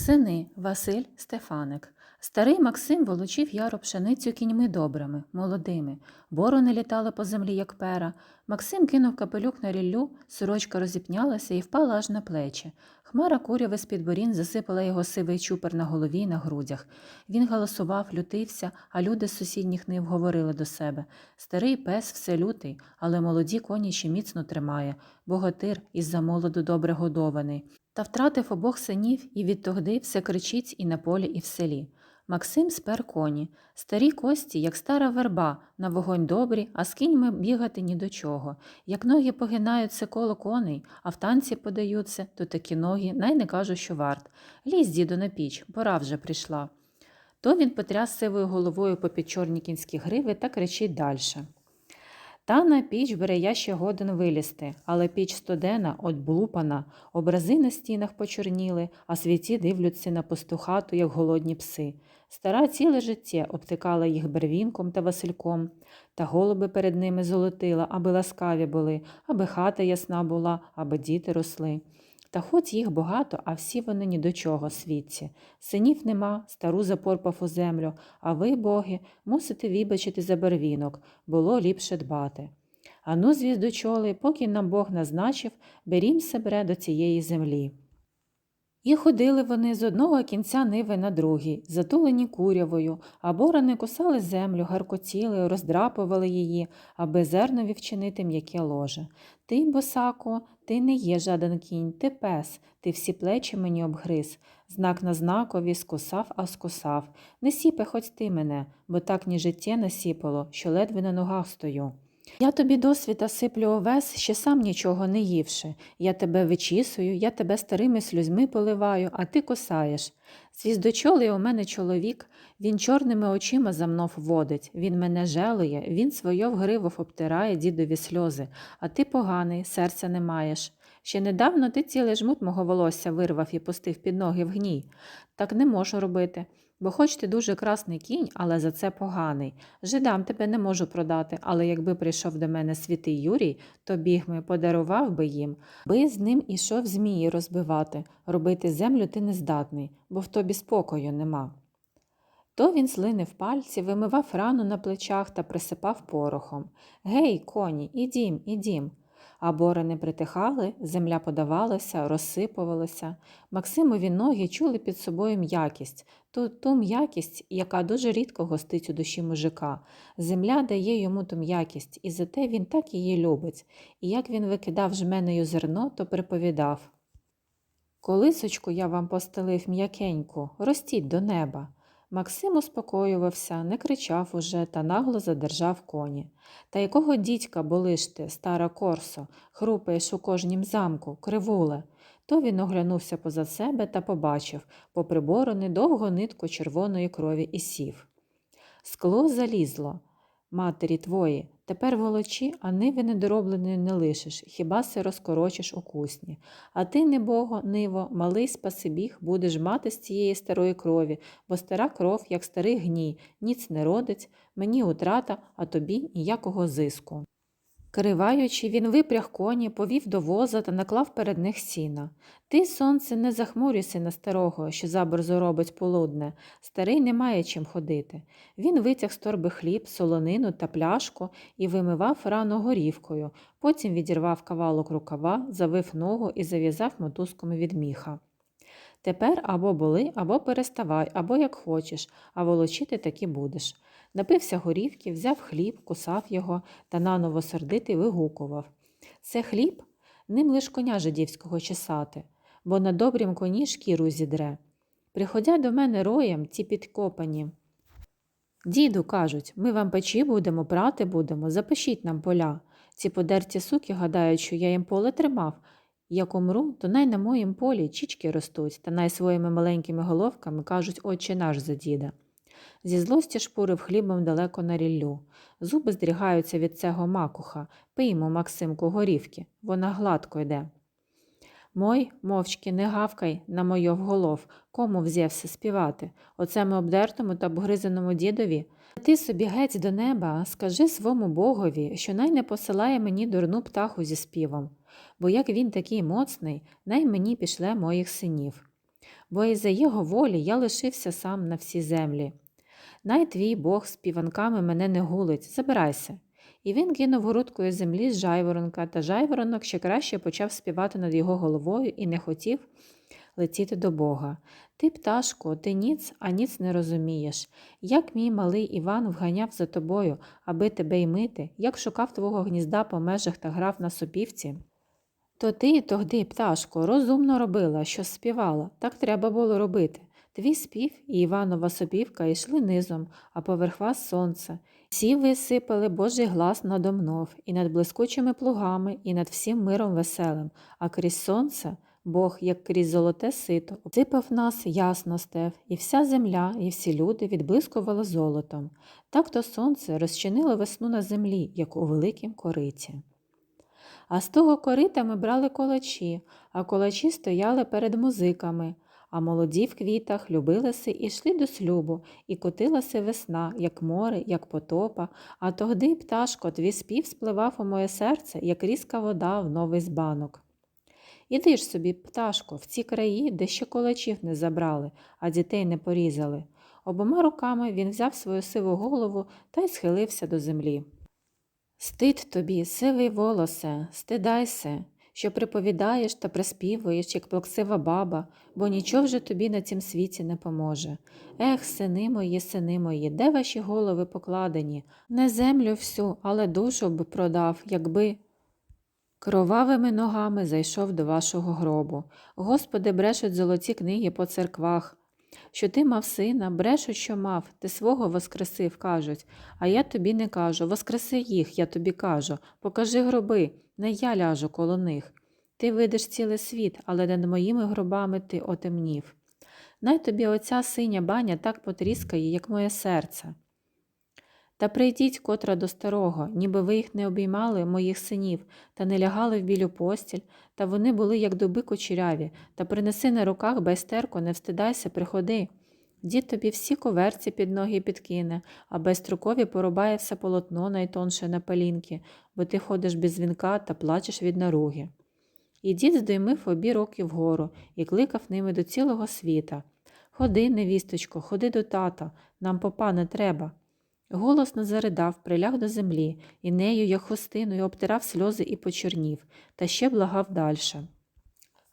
Сини Василь Стефаник. Старий Максим волочив яру пшеницю кіньми добрими, молодими. Борони літали по землі, як пера. Максим кинув капелюк на ріллю, сорочка розіпнялася і впала аж на плечі. Хмара куряви з-під борін засипала його сивий чупер на голові й на грудях. Він галасував, лютився, а люди з сусідніх нив говорили до себе. Старий пес все лютий, але молоді коні ще міцно тримає. Богатир із-за молоду добре годований. Та втратив обох синів і відтогди все кричить і на полі, і в селі. Максим спер коні. Старі кості, як стара верба, на вогонь добрі, а з кіньми бігати ні до чого. Як ноги погинаються коло коней, а в танці подаються, то такі ноги най не кажу, що варт. Лізь, діду, на піч, пора вже прийшла. То він потряс сивою головою попід чорні кінські гриви та кричить дальше. Та на піч бере я ще годин вилізти, але піч студена, отблупана, образи на стінах почорніли, а світі дивляться на пастухату, як голодні пси. Стара ціле життя обтикала їх бервінком та васильком, та голуби перед ними золотила, аби ласкаві були, аби хата ясна була, аби діти росли. Та хоч їх багато, а всі вони ні до чого світці. Синів нема, стару запорпав у землю, а ви, боги, мусите вибачити за бервінок, було ліпше дбати. Ану, звіздочоли, поки нам Бог назначив, берім себе до цієї землі. І ходили вони з одного кінця ниви на другий, затулені курявою, а борони кусали землю, гаркотіли, роздрапували її, аби зернові вчинити м'яке ложе. Ти, босако, ти не є жадан кінь, ти пес, ти всі плечі мені обгриз. Знак на знакові скусав, а скусав. Не сіпе хоч ти мене, бо так ні життя насіпало, що ледве на ногах стою. Я тобі досвіта сиплю овес, ще сам нічого не ївши. Я тебе вичісую, я тебе старими сльозьми поливаю, а ти косаєш. Звіздочолий у мене чоловік, він чорними очима за мнов водить, він мене жалує, він своє вгривов обтирає дідові сльози, а ти поганий, серця не маєш. Ще недавно ти цілий жмут мого волосся вирвав і пустив під ноги в гній. Так не можу робити. Бо хоч ти дуже красний кінь, але за це поганий. Жидам тебе не можу продати, але якби прийшов до мене святий Юрій, то бігми подарував би їм, би з ним ішов змії розбивати, робити землю ти не здатний, бо в тобі спокою нема. То він слинив пальці, вимивав рану на плечах та присипав порохом. Гей, коні, ідім, ідім. А борони притихали, земля подавалася, розсипувалася. Максимові ноги чули під собою м'якість, ту, ту м'якість, яка дуже рідко гостить у душі мужика. Земля дає йому ту м'якість, і зате він так її любить. І як він викидав жменею зерно, то приповідав Колисочку я вам постелив м'якеньку, ростіть до неба. Максим успокоювався, не кричав уже та нагло задержав коні. Та якого дідька болиш ти, стара корсо, хрупаєш у кожнім замку, кривуле. То він оглянувся поза себе та побачив, попри борони довгу нитку червоної крові і сів. Скло залізло. Матері твої, тепер волочі, а ниви недоробленої не лишиш, хіба се розкорочиш у кусні. А ти, небого, ниво, малий спасибіг, будеш мати з цієї старої крові, бо стара кров, як старий гній, ніц не родить, мені утрата, а тобі ніякого зиску. Криваючи, він випряг коні, повів до воза та наклав перед них сіна. Ти, сонце, не захмурюйся на старого, що заборзо робить полудне. Старий не має чим ходити. Він витяг з торби хліб, солонину та пляшку і вимивав рану горівкою, потім відірвав кавалок рукава, завив ногу і зав'язав мотузками від міха. Тепер або були, або переставай, або як хочеш, а волочити таки будеш. Напився горівки, взяв хліб, кусав його та наново сердитий вигукував. Це хліб? Ним лиш коня жидівського чесати, бо на добрім коні шкіру зідре. Приходять до мене роєм ті підкопані. Діду, кажуть, ми вам печі будемо, прати будемо, запишіть нам поля. Ці подерті суки гадають, що я їм поле тримав. Як умру, то най на моїм полі чічки ростуть, та най своїми маленькими головками кажуть Отче наш за діда. Зі злості шпурив хлібом далеко на ріллю. Зуби здрігаються від цього макуха. Пиймо, Максимку, горівки, вона гладко йде. Мой, мовчки, не гавкай на мойо вголов, кому взявся співати, оцему обдертому та обгризаному дідові. Ти собі геть до неба, скажи свому богові, що най не посилає мені дурну птаху зі співом, бо як він такий моцний, най мені пішле моїх синів. бо і за його волі я лишився сам на всій землі. Най твій Бог з піванками мене не гулить, забирайся. І він кинув грудкою землі з жайворонка, та жайворонок ще краще почав співати над його головою і не хотів летіти до Бога. Ти, пташко, ти ніц, а ніц не розумієш. Як мій малий Іван вганяв за тобою, аби тебе й мити, як шукав твого гнізда по межах та грав на сопівці. То ти тогди, пташко, розумно робила, що співала, так треба було робити. Твій спів і Іванова сопівка йшли низом, а поверх вас сонце. Всі висипали Божий глас над омнов, і над блискучими плугами, і над всім миром веселим, а крізь сонце Бог, як крізь золоте сито, обсипав нас ясно стев, і вся земля, і всі люди відблискували золотом. Так то сонце розчинило весну на землі, як у великім кориті. А з того корита ми брали колачі, а колачі стояли перед музиками, а молоді в квітах любилися і йшли до слюбу, і котилася весна, як море, як потопа, а тогди, пташко, твій спів спливав у моє серце, як різка вода в новий збанок. Іди ж собі, пташко, в ці краї, де ще колачів не забрали, а дітей не порізали. Обома руками він взяв свою сиву голову та й схилився до землі. Стид тобі, сивий волосе, стидайся, що приповідаєш та приспівуєш, як плаксива баба, бо нічого вже тобі на цім світі не поможе. Ех, сини мої, сини мої, де ваші голови покладені? Не землю всю, але душу б продав, якби. Кровавими ногами зайшов до вашого гробу. Господи, брешуть золоті книги по церквах. Що ти мав сина, брешуть, що мав, ти свого воскресив, кажуть, а я тобі не кажу, воскреси їх, я тобі кажу, покажи гроби, не я ляжу коло них. Ти видиш цілий світ, але над моїми гробами ти отемнів. Най тобі оця синя баня так потріскає, як моє серце. Та прийдіть котра до старого, ніби ви їх не обіймали, моїх синів, та не лягали в білю постіль, та вони були, як дуби кучеряві, та принеси на руках байстерку, не встидайся, приходи. Дід тобі всі коверці під ноги підкине, а байструкові порубає все полотно найтонше на палінки, бо ти ходиш без вінка та плачеш від наруги. І дід здоймив обі руки вгору і кликав ними до цілого світа. Ходи, невісточко, ходи до тата, нам попа не треба. Голосно заридав, приляг до землі, і нею, як хустиною, обтирав сльози і почорнів, та ще благав дальше.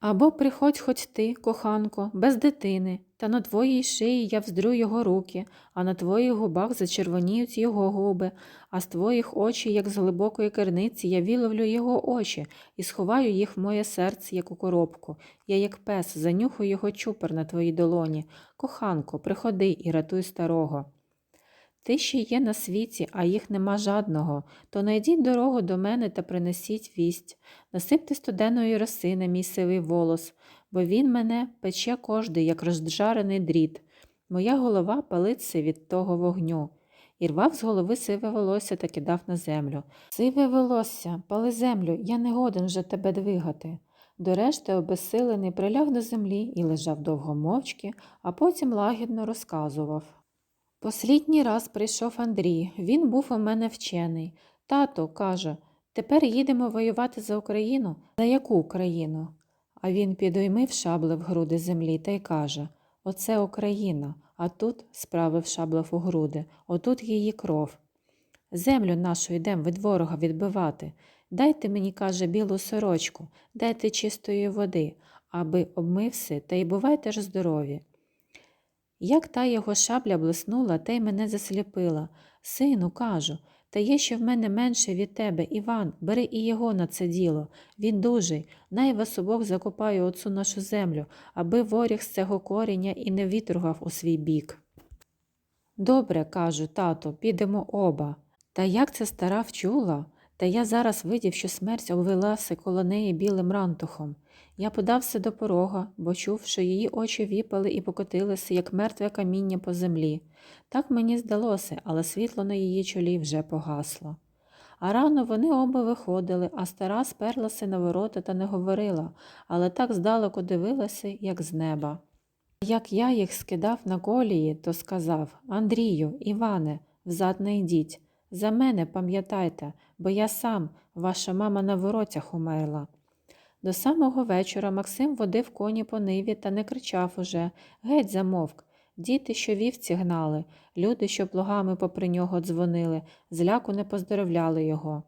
Або приходь хоч ти, коханко, без дитини, та на твоїй шиї я вздрю його руки, а на твоїх губах зачервоніють його губи, а з твоїх очей, як з глибокої керниці, я виловлю його очі і сховаю їх в моє серце, як у коробку. Я, як пес, занюхаю його чупер на твоїй долоні. Коханко, приходи і ратуй старого. Ти ще є на світі, а їх нема жадного, то найдіть дорогу до мене та принесіть вість, насипте студеної роси на мій сивий волос, бо він мене пече кожний, як розжарений дріт. Моя голова палиться від того вогню. І рвав з голови сиве волосся та кидав на землю. Сиве волосся, пали землю, я не годен вже тебе двигати. До решти обезсилений приляг до землі і лежав довго мовчки, а потім лагідно розказував. Послідній раз прийшов Андрій, він був у мене вчений. Тато, каже, тепер їдемо воювати за Україну. За яку Україну? А він підоймив шабли в груди землі та й каже Оце Україна, а тут, справив шаблев у груди, отут її кров. Землю нашу йдем від ворога відбивати. Дайте мені, каже, білу сорочку, дайте чистої води, аби обмився, та й бувайте ж здорові. Як та його шабля блиснула, та й мене засліпила. Сину, кажу, та є ще в мене менше від тебе, Іван, бери і його на це діло. Він дужий, най вас обох закопаю оцю нашу землю, аби воріг з цього коріння і не вітругав у свій бік. Добре, кажу, тато, підемо оба. Та як ця стара вчула? Та я зараз видів, що смерть обвелася коло неї білим рантухом. Я подався до порога, бо чув, що її очі віпали і покотилися, як мертве каміння по землі. Так мені здалося, але світло на її чолі вже погасло. А рано вони оба виходили, а стара сперлася на ворота та не говорила, але так здалеку дивилася, як з неба. Як я їх скидав на колії, то сказав Андрію, Іване, взад не йдіть. За мене пам'ятайте, бо я сам, ваша мама на воротях умерла. До самого вечора Максим водив коні по ниві та не кричав уже геть замовк. Діти, що вівці гнали, люди, що плугами попри нього дзвонили, зляку не поздоровляли його.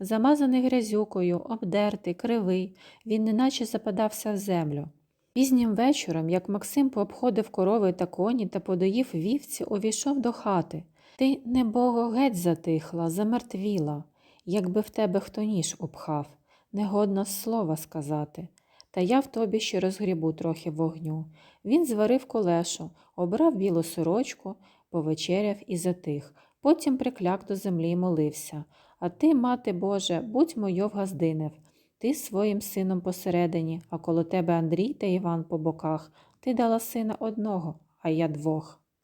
Замазаний грязюкою, обдертий, кривий, він неначе западався в землю. Пізнім вечором, як Максим пообходив корови та коні та подоїв вівці, увійшов до хати. Ти, небого, геть затихла, замертвіла, якби в тебе хто ніж упхав, негодно слова сказати. Та я в тобі ще розгрібу трохи вогню. Він зварив колешу, обрав білу сорочку, повечеряв і затих, потім прикляк до землі молився. А ти, мати Боже, будь мойов газдинев. Ти своїм сином посередині, а коло тебе Андрій та Іван по боках. Ти дала сина одного, а я двох.